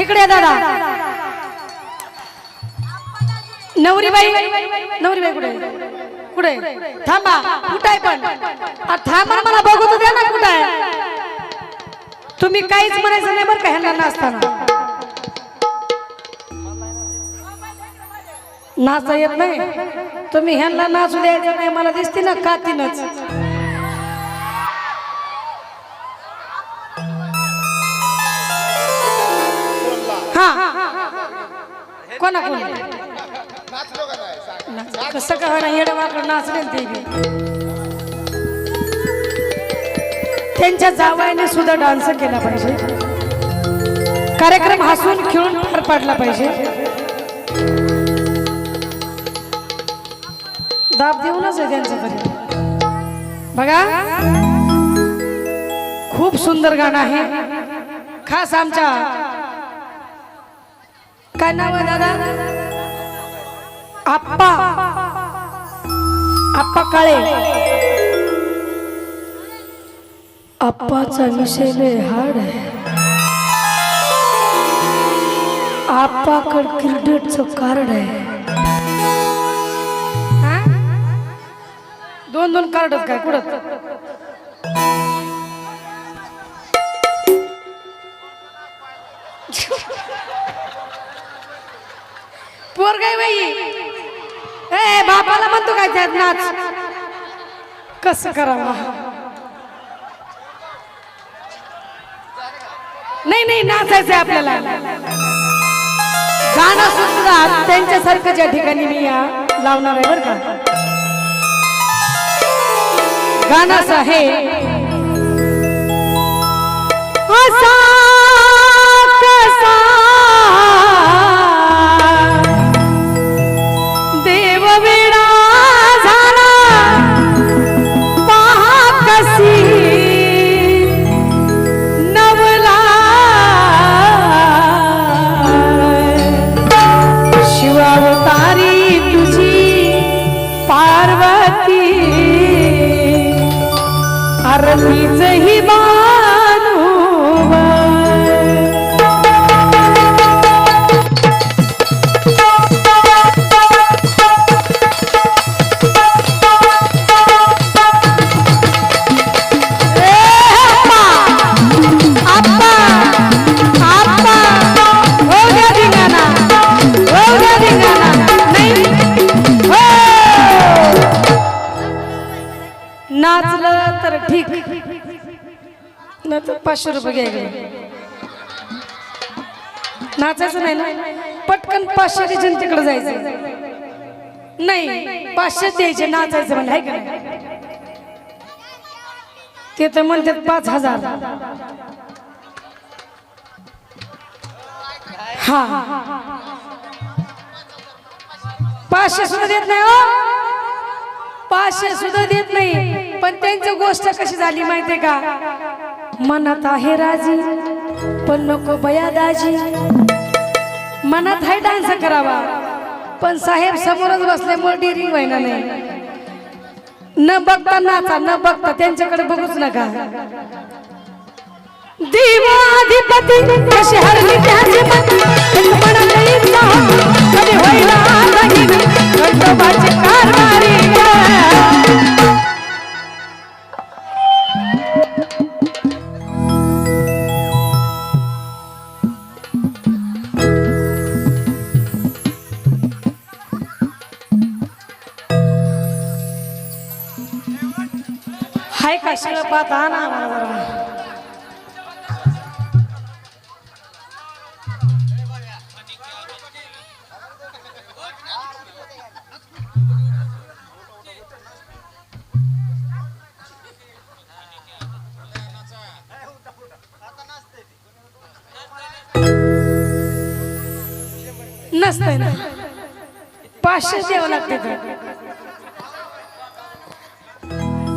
इकडे या दादा. नवरी बाई नवरी बाई कुठे? कुठे? थांबा कुठं आहे पण थांबा मला बघू द्या ना कुठं आहे तुम्ही काहीच म्हणायचं नाही बरं का ह्यांना नाचताना. नाचता येत नाही. तुम्ही ह्यांना नाचू द्यायचं नाही मला दिसते ना कातीनच. कोणा कोण कसं का ना येडं वाकड नाचले ना ते. त्यांच्या जावयाने सुद्धा डान्स केला पाहिजे. कार्यक्रम हसून खेळून पार पाडला पाहिजे. दाब देऊनच आहे त्यांचं तरी. बघा. खूप सुंदर गाणं आहे. खास आमच्या काय नाव आहे दादा आप्पा आप्पा काळे आप्पाचा विषय लय हाड आहे आप्पाकड क्रिकेटचं कार्ड आहे दोन दोन कार्ड काय कुठं पोर काय बाई? ए बापाला म्हणतो काय त्यात नाच? कसं करावा नाही नाही नाचायचंय आपल्याला. गाणं सुद्धा त्यांच्यासारखं ज्या ठिकाणी मी लावणार आहे बरं का? गाणं असं आहे नाच तर पाचशे रुपये घ्यायला नाचायचं नाही ना? पटकन पाचशे द्यायचे तिकडे जायचं. नाही पाचशे द्यायचे नाचायचं म्हणजे आहे का ते तर म्हणतात पाच हजार. हा. पाचशे सुद्धा देत नाही हो. पाचशे सुद्धा देत नाही. पण त्यांची गोष्ट कशी झाली माहितीये का? मनात आहे राजी पण नको बया दाजी. मनात आहे डान्स करावा पण साहेब समोरच बसल्यामुळे डिरिंग व्हायना नाही. न बघता नाचा न बघता त्यांच्याकडे बघूच नका. देवाधिपती कशी हरली त्याचे मन हो, कधी कारभारी हाय का शिळपात आणा मला जरा. नसतंय ना पाचशे द्यावं लागते तर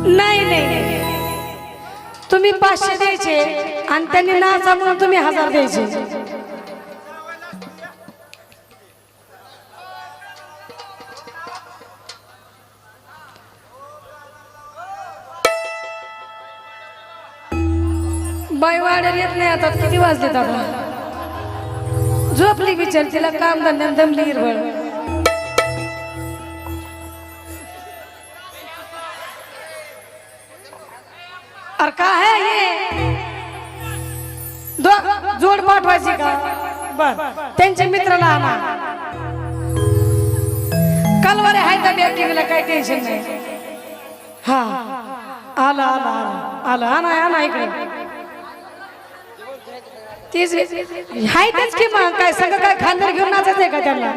नाही नाही. तुम्ही पाचशे द्यायचे आणि त्यांनी नाचा म्हणून तुम्ही हजार द्यायचे. बाई वाड्याला येत नाही आता किती वाजले आता? झोपली विचार तिला काम धंद्यात दमली हिरवळ. अरे काय आहे हे दो- जोड पाठवायची का। बर त्यांच्या मित्राला आणा कलवारे आहे का बँकिंगला काही टेन्शन नाही। हा आला आला आला आला आणा आणा इकडे। तीच हाय तेच की मग काय सगळं काय खांदर घेऊन नाचायचंय आहे का त्यांना?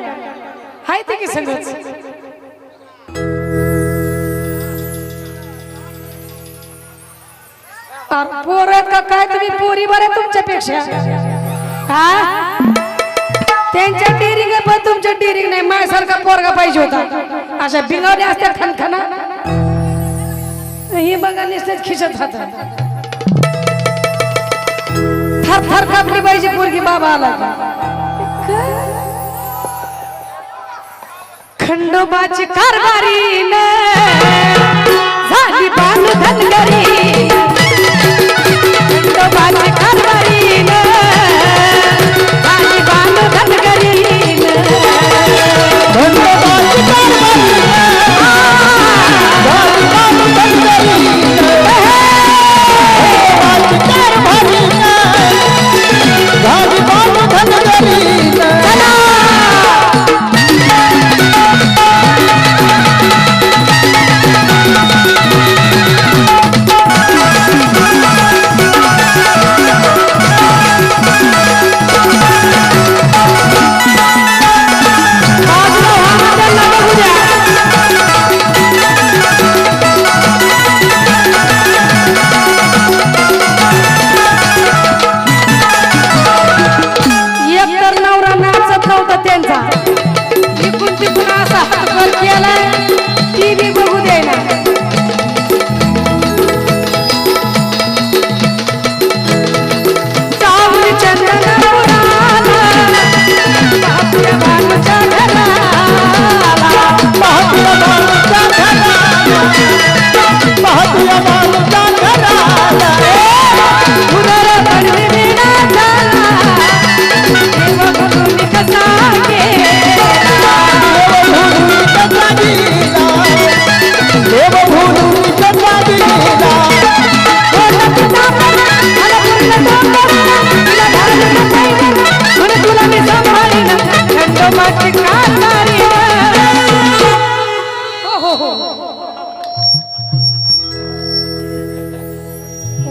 हाय ते की सगळंच अरे पोर का काय तुम्ही पोरी बरे तुमच्यापेक्षा? हा? त्यांच्या डिरिंग पण तुमच्या डिरिंग नाही. माझ्यासारखा पोरगा पाहिजे होता. अशा बिंगावल्या असत्या खनखना ही बघा नुसतेच खिशत हातात थर थर कापली पाहिजे पोरगी बाबा आला. खंडोबाची कारभारी झाली बाण धनगरी खंडोबाची कारभारी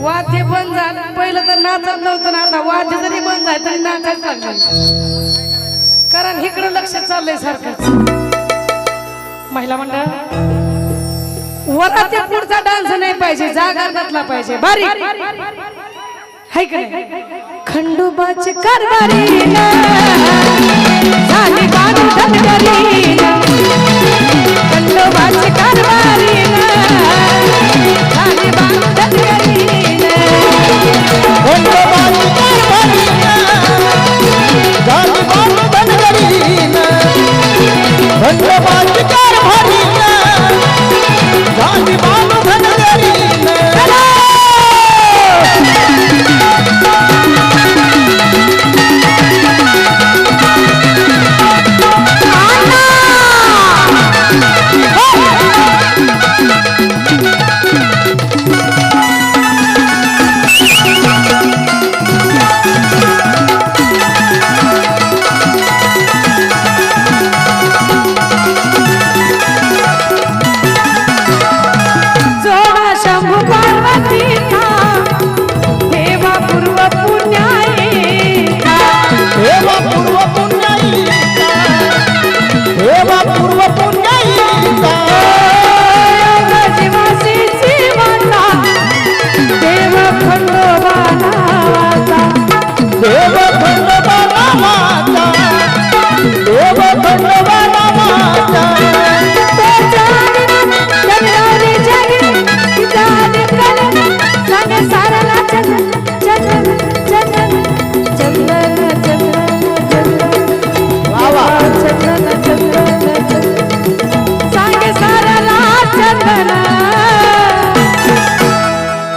वाद्य बंद झालं. पहिलं तर नाचत नव्हतं ना आता वाद्य जरी बंद झालं तरी नाचायच लागलं. कारण इकडं लक्ष चाललंय सारखंच महिला मंडळ वराच्या पुढचा डान्स नाही पाहिजे जागा घातला पाहिजे. बारी. हाय का नाही? कारभारी झाली धनगरी खंडोबाची कारभारी झाली Come.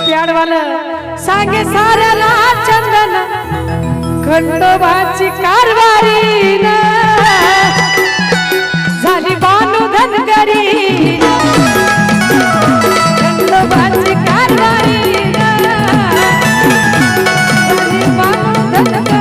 प्याडवाल सांगे साऱ्याला चंदन. खंडोबाची कारवारी झाली बानू धनगरी खंडोबाची कारवारी बानू धनगरी